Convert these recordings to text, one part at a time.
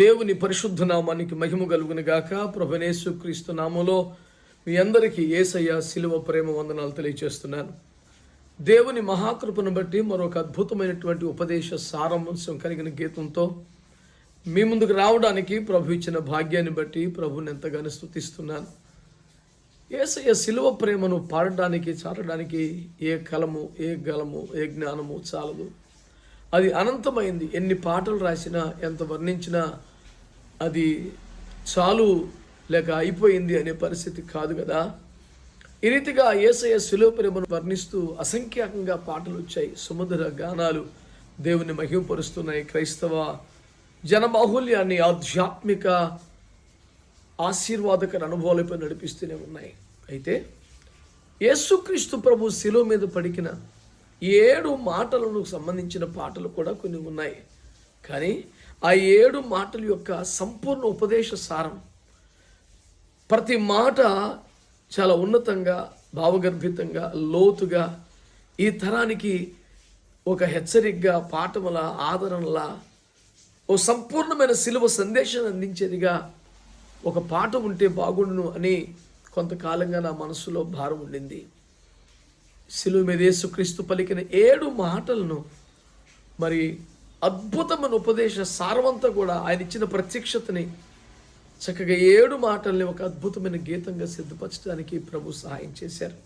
దేవుని పరిశుద్ధ నామానికి మహిమ కలుగును గాక. ప్రభునేసు క్రీస్తు నామంలో మీ అందరికీ ఏసయ్య శిలువ ప్రేమ వందనాలు తెలియజేస్తున్నాను దేవుని మహాకృపను బట్టి మరొక అద్భుతమైనటువంటి ఉపదేశ సారాంశం కలిగిన గీతంతో మీ ముందుకు రావడానికి ప్రభు ఇచ్చిన భాగ్యాన్ని బట్టి ప్రభుని ఎంతగానో స్తుతిస్తున్నాను. ఏసయ్య శిలువ ప్రేమను పాడడానికి చాటడానికి ఏ కలము ఏ గలము ఏ జ్ఞానము చాలదు. అది అనంతమైంది. ఎన్ని పాటలు రాసినా ఎంత వర్ణించినా అది చాలు లేక అయిపోయింది అనే పరిస్థితి కాదు కదా? ఈ రీతిగా ఏసయ శిలువ ప్రేమను వర్ణిస్తూ అసంఖ్యాకంగా పాటలు వచ్చాయి. సుమధుర గానాలు దేవుని మహిమపరుస్తున్నాయి క్రైస్తవ జనబాహుల్యాన్ని ఆధ్యాత్మిక ఆశీర్వాదకర అనుభవాలపై నడిపిస్తూనే ఉన్నాయి. అయితే యేసుక్రీస్తు ప్రభు శిలువ మీద పడికిన ఏడు మాటలకు సంబంధించిన పాటలు కూడా కొన్ని ఉన్నాయి. కానీ ఆ ఏడు మాటల యొక్క సంపూర్ణ ఉపదేశ సారం. ప్రతి మాట చాలా ఉన్నతంగా భావగర్భితంగా లోతుగా ఈ తరానికి ఒక హెచ్చరికగా పాఠముల ఆదరణలా ఓ సంపూర్ణమైన సిలువ సందేశాన్ని అందించేదిగా ఒక పాట ఉంటే బాగుండును అని కొంతకాలంగా నా మనసులో భారం ఉండింది. సిలువ మీద యేసుక్రీస్తు పలికిన ఏడు మాటలను మరి అద్భుతమైన ఉపదేశ సారవంతా కూడా ఆయన ఇచ్చిన ప్రత్యక్షతని చక్కగా ఏడు మాటల్ని ఒక అద్భుతమైన గీతంగా సిద్ధపరచడానికి ప్రభు సహాయం చేశారు.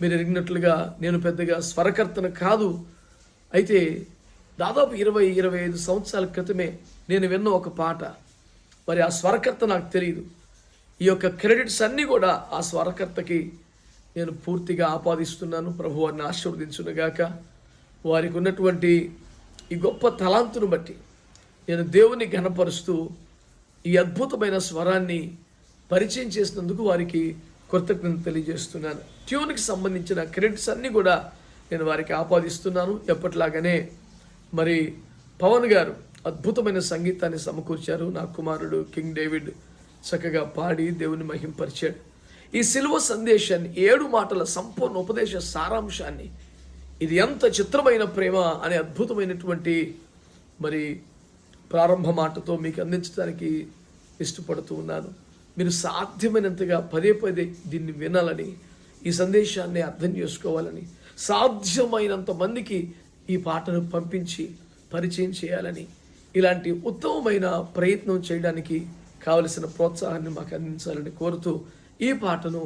మీరు ఎరిగినట్లుగా నేను పెద్దగా స్వరకర్తన కాదు. అయితే దాదాపు ఇరవై ఇరవై ఐదు సంవత్సరాల క్రితమే నేను విన్న ఒక పాట. మరి ఆ స్వరకర్త నాకు తెలియదు ఈ యొక్క క్రెడిట్స్ అన్నీ కూడా ఆ స్వరకర్తకి నేను పూర్తిగా ఆపాదిస్తున్నాను. ప్రభు వారిని ఆశీర్వదించునుగాక. వారికి ఉన్నటువంటి ఈ గొప్ప తలాంతును బట్టి నేను దేవుని ఘనపరుస్తూ ఈ అద్భుతమైన స్వరాన్ని పరిచయం చేసినందుకు వారికి కృతజ్ఞత తెలియజేస్తున్నాను. ట్యూన్కి సంబంధించిన క్రెడిట్స్ అన్నీ కూడా నేను వారికి ఆపాదిస్తున్నాను. ఎప్పటిలాగానే మరి పవన్ గారు అద్భుతమైన సంగీతాన్ని సమకూర్చారు. నా కుమారుడు కింగ్ డేవిడ్ చక్కగా పాడి దేవుని మహింపరిచాడు. ఈ సిలువ సందేశాన్ని ఏడు మాటల సంపూర్ణ ఉపదేశ సారాంశాన్ని ఇది ఎంత చిత్రమైన ప్రేమ అనే అద్భుతమైనటువంటి మరి ప్రారంభ మాటతో మీకు అందించడానికి ఇష్టపడుతూ ఉన్నాను. మీరు సాధ్యమైనంతగా పదే పదే దీన్ని వినాలని ఈ సందేశాన్ని అర్థం చేసుకోవాలని సాధ్యమైనంత మందికి ఈ పాటను పంపించి పరిచయం చేయాలని ఇలాంటి ఉత్తమమైన ప్రయత్నం చేయడానికి కావలసిన ప్రోత్సాహాన్ని మాకు అందించాలని కోరుతూ ఈ పాటను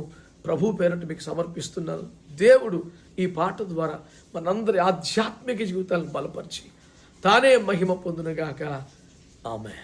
ప్రభు పేరట మీకు సమర్పిస్తున్నాను దేవుడు ఈ పాట ద్వారా మనందరి ఆధ్యాత్మిక జీవితాలను బలపరిచి తానే మహిమ పొందునగాక. ఆమె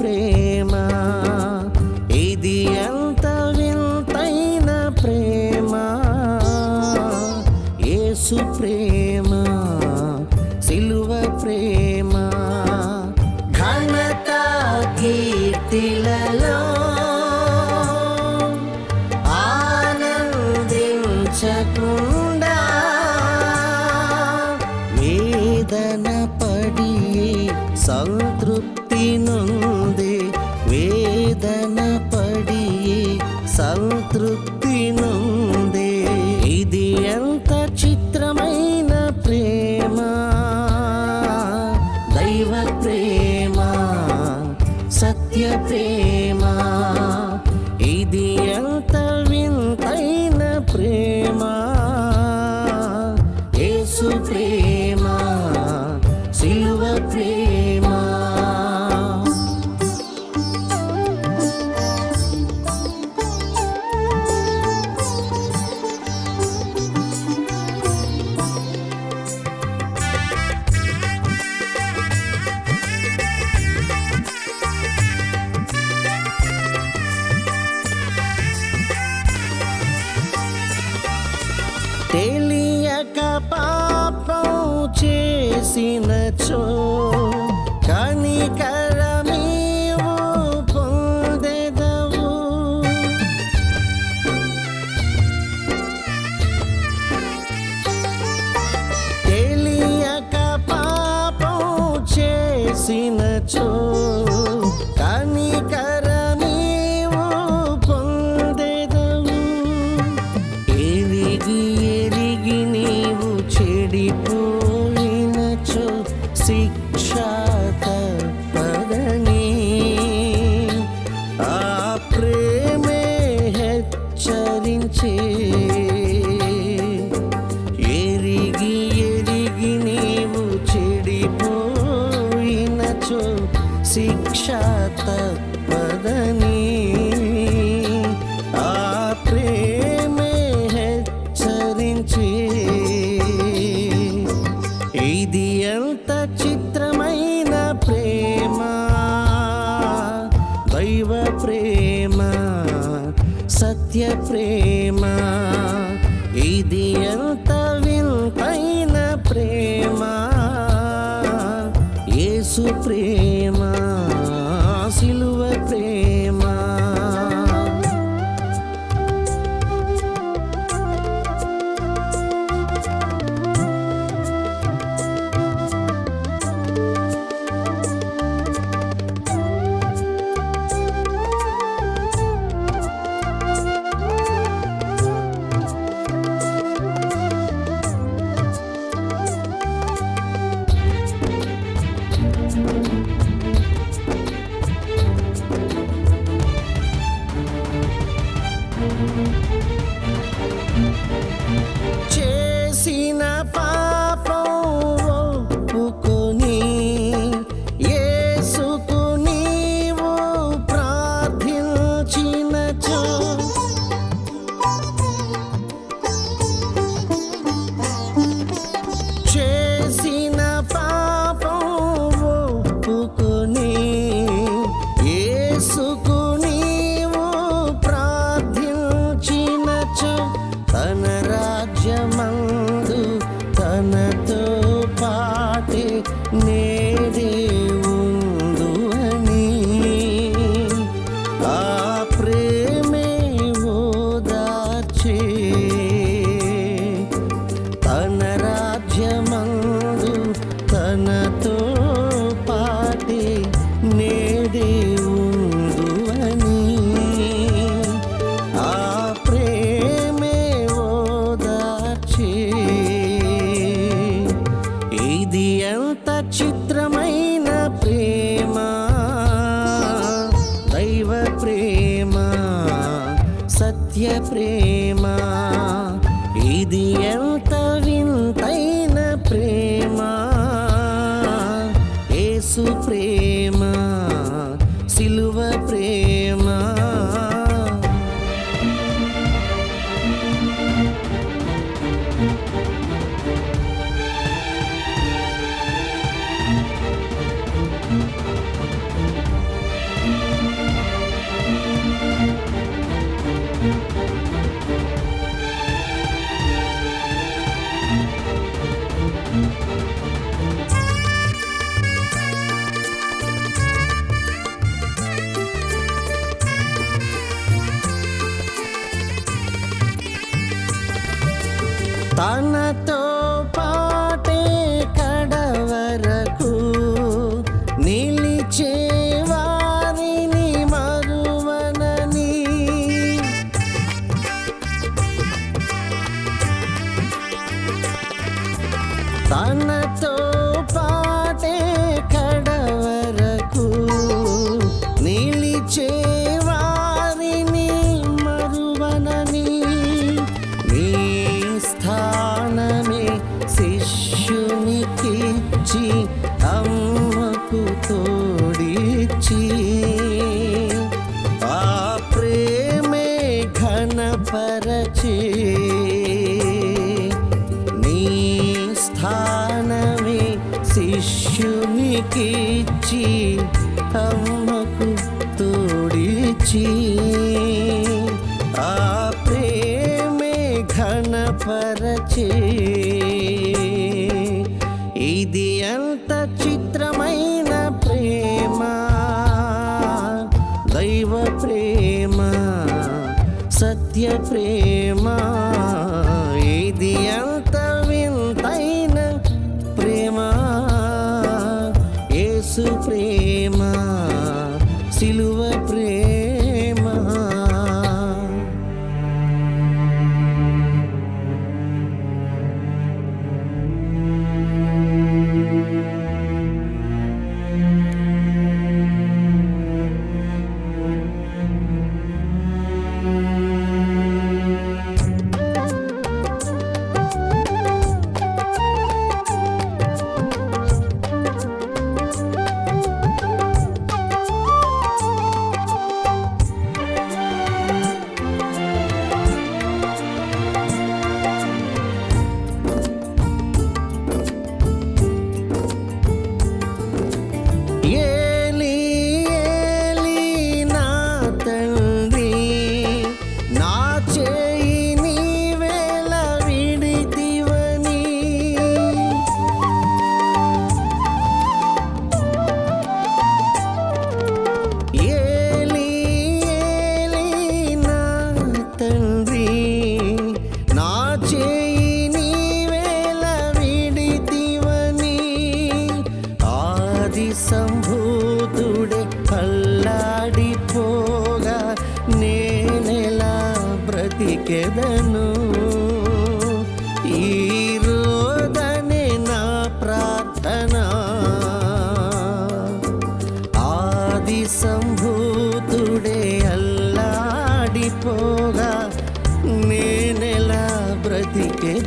ప్రేమ. ఇది ఎంత వింతైన ప్రేమ. యేసు ప్రేమ సిలువ ప్రేమ. ఘనత కీర్తిలలో ఆనందించకుండా వేదన పడి సంతృప్తి నుండి நீ supremo దైవ ప్రేమ సత్య ప్రేమ.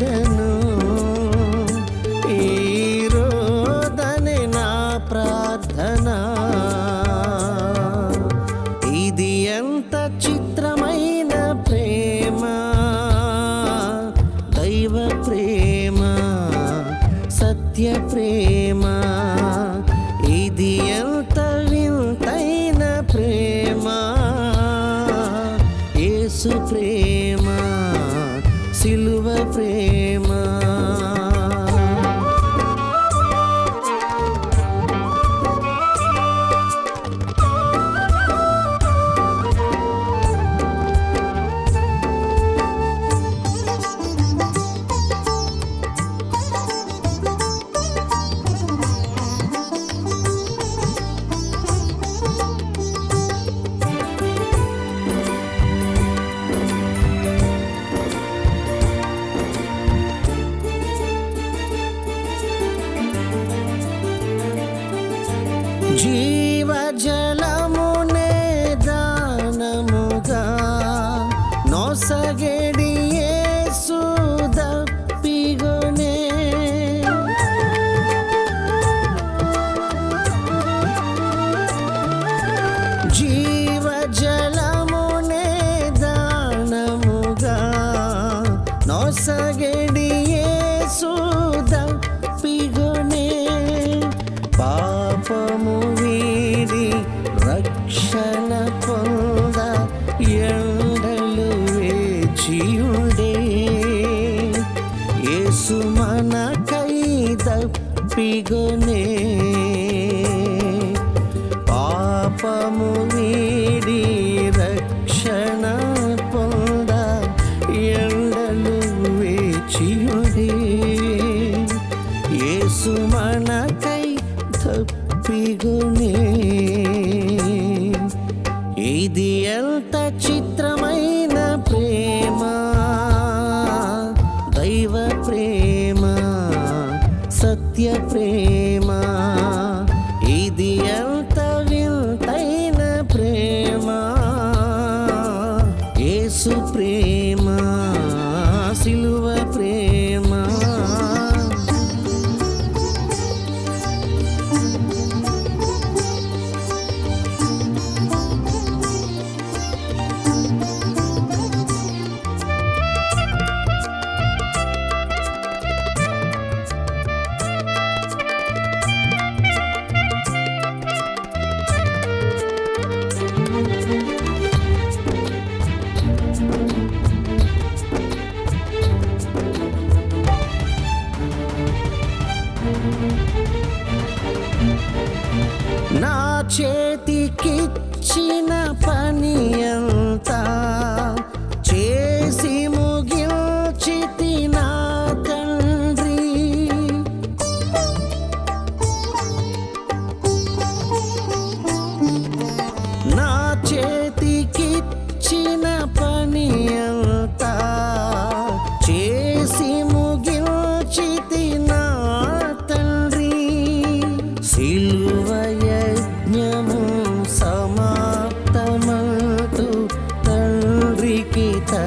നെടും again. ಸುಮನಕೈ ತಪ್ಪಿಗುನೇ ಇದಿಯಲ್ నాకిచ్చిన పని అంతా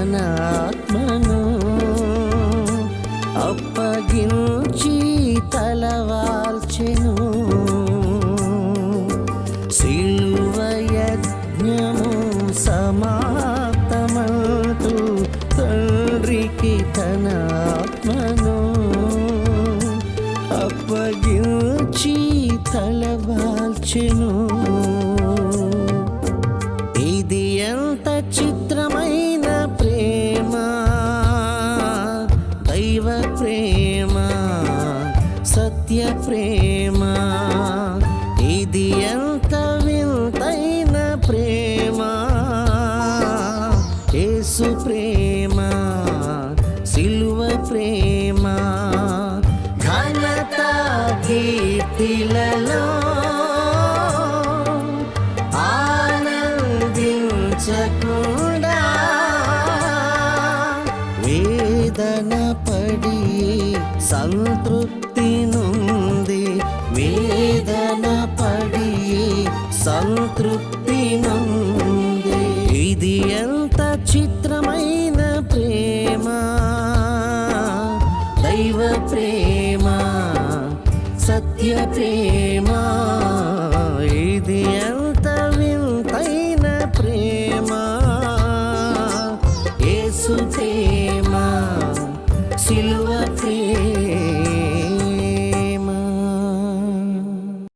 No. దైవ ప్రేమ సత్య ప్రేమ దైవ ప్రేమ సత్య ప్రేమ